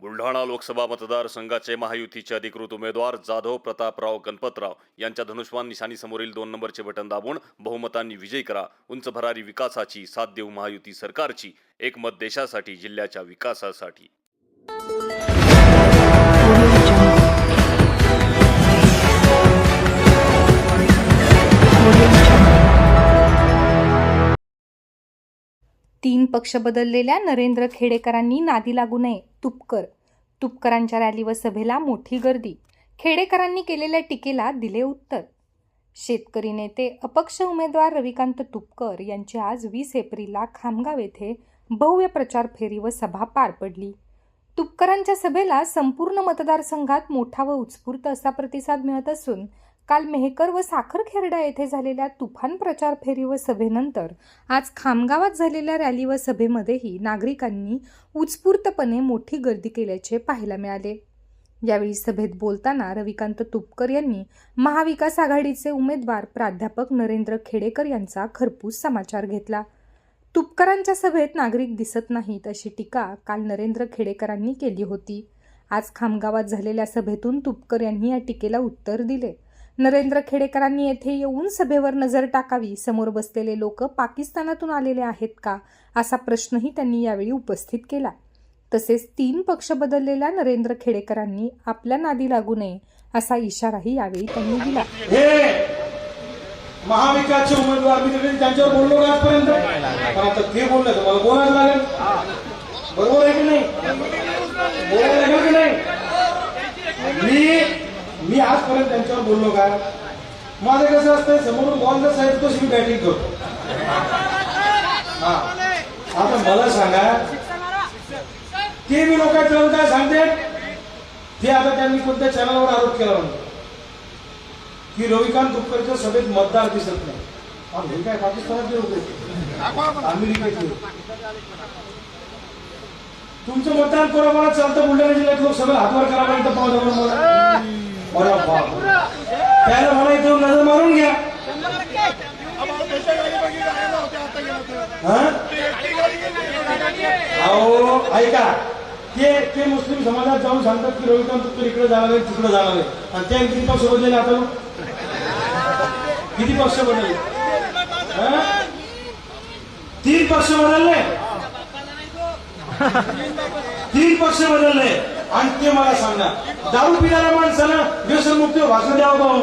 बुलढाणा लोकसभा मतदारसंघाचे महायुतीचे अधिकृत उमेदवार जाधव प्रतापराव गणपतराव यांच्या धनुष्मान निशाणीसमोरील दोन नंबरचे बटन दाबून बहुमतांनी विजय करा. उंच भरारी विकासाची साथ देऊ महायुती सरकारची एक मत देशासाठी जिल्ह्याच्या विकासासाठी. तीन पक्ष बदललेल्या नरेंद्र खेडेकरांनी नादी लागू नये. तुपकर. तुपकरांच्या रॅली व सभेला मोठी गर्दी. खेडेकरांनी केलेल्या टीकेला दिले उत्तर. शेतकरी नेते अपक्ष उमेदवार रविकांत तुपकर यांची आज वीस एप्रिलला खामगाव येथे भव्य प्रचार फेरी व सभा पार पडली. तुपकरांच्या सभेला संपूर्ण मतदारसंघात मोठा व उत्स्फूर्त असा प्रतिसाद मिळत असून काल मेहकर व साखरखेरडा येथे झालेल्या तुफान प्रचार फेरी व सभेनंतर आज खामगावात झालेल्या रॅली व सभेमध्येही नागरिकांनी उत्स्फूर्तपणे मोठी गर्दी केल्याचे पाहायला मिळाले. यावेळी सभेत बोलताना रविकांत तुपकर यांनी महाविकास आघाडीचे उमेदवार प्राध्यापक नरेंद्र खेडेकर यांचा खरपूस समाचार घेतला. तुपकरांच्या सभेत नागरिक दिसत नाहीत अशी टीका काल नरेंद्र खेडेकरांनी केली होती. आज खामगावात झालेल्या सभेतून तुपकर यांनी या टीकेला उत्तर दिले. नरेंद्र खेडेकरांनी येथे येऊन सभेवर नजर टाकावी. समोर बसलेले लोक पाकिस्तानातून आलेले आहेत का? असा प्रश्नही त्यांनी यावेळी उपस्थित केला. तसेच तीन पक्ष बदललेल्या नरेंद्र खेडेकरांनी आपल्या नादी लागू नये असा इशाराही यावेळी त्यांनी दिला. हे महाविकासचे उमेदवार मी तिकडे त्यांच्यावर बोललो का आजपर्यंत? पण आता ते बोललं तर मला बोलायला लागेल. बरोबर आहे की नाही? बोलायला लागेल की नाही मी मी आजपर्यंत त्यांच्यावर बोललो का? माझं कसं असतं समोरून बॉल जर साहेब तोच मी बॅटिंग करतो. हा. आता मला सांगा ते मी लोकांचं काय सांगते? ते आता त्यांनी कोणत्या चॅनलवर आरोप केला म्हणतो की रविकांत तुपकरच्या सभेत मतदार दिसत नाही. हे काय पाकिस्तानातले होते अमेरिकेतले तुमचं मतदान कोणाकोणा चालतं बुलढाणा जिल्ह्यात लोकसभेला हातवर करापर्यंत पाहतो मला. अरे बाप त्याला मला इथं नजर मारून घ्या. अहो ऐका. ते ते मुस्लिम समाजात जाऊन सांगतात की रविकांत तुपकर इकडे जाणार आहे तिकडे जाणार आहे. आणि त्या किती पक्ष बदलले आता किती पक्ष बदलले? तीन पक्ष बदलले? तीन पक्ष बदलले. आणि ते मला सांगा दारू पिणाऱ्या माणसानं व्यसनमुक्त भाषण द्यावं भाऊ?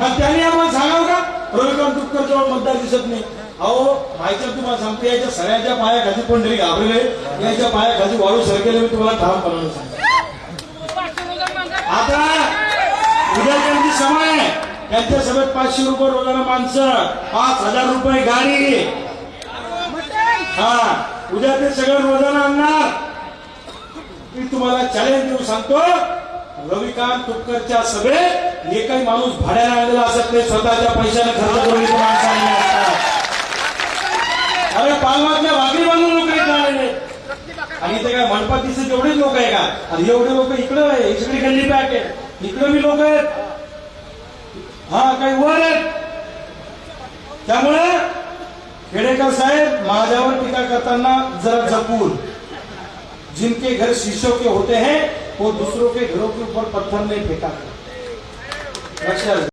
मग त्यांनी आम्हाला सांगावं का? रविकांत तुपकर जवळ मतदार दिसत नाही. अहो माहिती तुम्हाला सांगतो याच्या सगळ्याच्या पाया पायाखाली कोणतरी घाबरले याच्या पाया पायाखाली वाळू सरकेले मी तुम्हाला ठामपणाने सांगतो. आता उद्या त्यांची सभा आहे. त्यांच्या सभेत पाचशे रुपये रोजाना माणसं पाच हजार रुपये गाडी हा उद्या ते सगळं रोजाना आणणार. मी तुम्हाला चॅलेंज देऊ सांगतो रविकांत तुपकरच्या सभेत एकही माणूस भाड्याने आणलेला असत नाही स्वतःच्या पैशाने खर्च करून इथे अरे पालवातल्या भाकरी बांधून लोक इथे आलेले आणि ते काय मनपात दिसत लोक आहे का? आणि एवढे लोक इकडं आहे ही सगळी गल्ली पॅक आहे. इकडं मी लोक आहेत. हा काही वर आहेत. त्यामुळे खेडेकर साहेब माझ्यावर टीका करताना जरा जपून. जिनके घर शीशों के होते हैं वो दूसरों के घरों के ऊपर पत्थर नहीं फेंका लक्षात